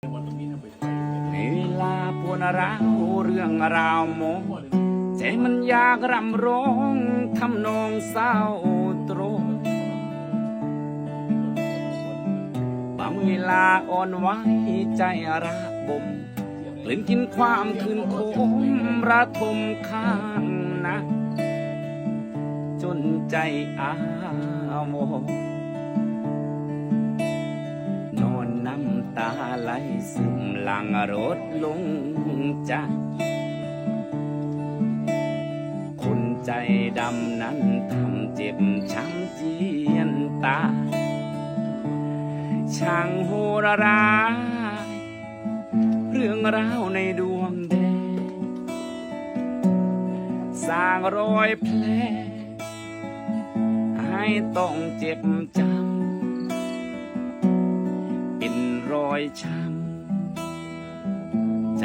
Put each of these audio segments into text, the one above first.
เวลาปวดร้าวเรื่องราวโมงใจมันอยากรำร้องทำนองเศร้าตรงบางเวลาอ่อนไหวใจระบมกลืนกินความคืนคมระทมข้างนะ จนใจอาวร ลังรถลงใจคนใจดำนั้นทำเจ็บช้ำเจียนตา ช่างโหรร้าย เรื่องราวในดวงแดงสร้างรอยแผลให้ต้องเจ็บจำเป็นรอยช้ำ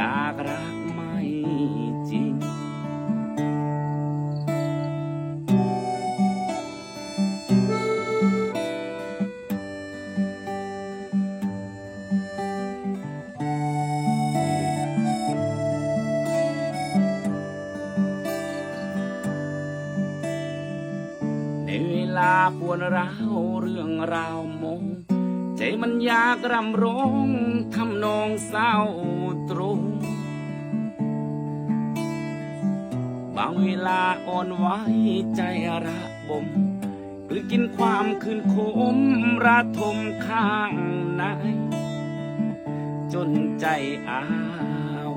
จากรักไม่จริง ในเวลาปวดร้าวเรื่องราวมงใจมันอยากรำร้องทำนองเศร้าตรงางเวลาอ่อนไหวใจระบมกลืนกินความคืนคมระทมข้างในจนใจอาว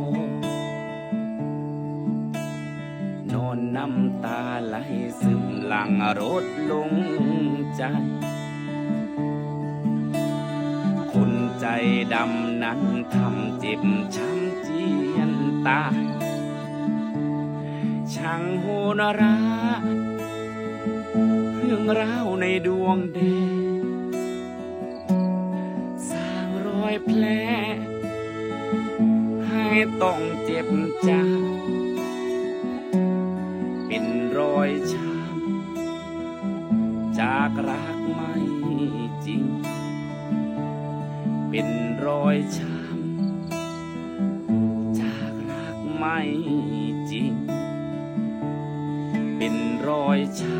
นอนน้ำตาไหลซึมหลังรถลงใจ คนใจดำนั้นทำเจ็บช้ำเจียนตาย ช่างโหนราเรื่องราวในดวงแดงสร้างรอยแผลให้ต้องเจ็บใจเป็นรอยช้ำจากรักไม่จริง เป็นรอยช้ำจากรักไม่จริง รอย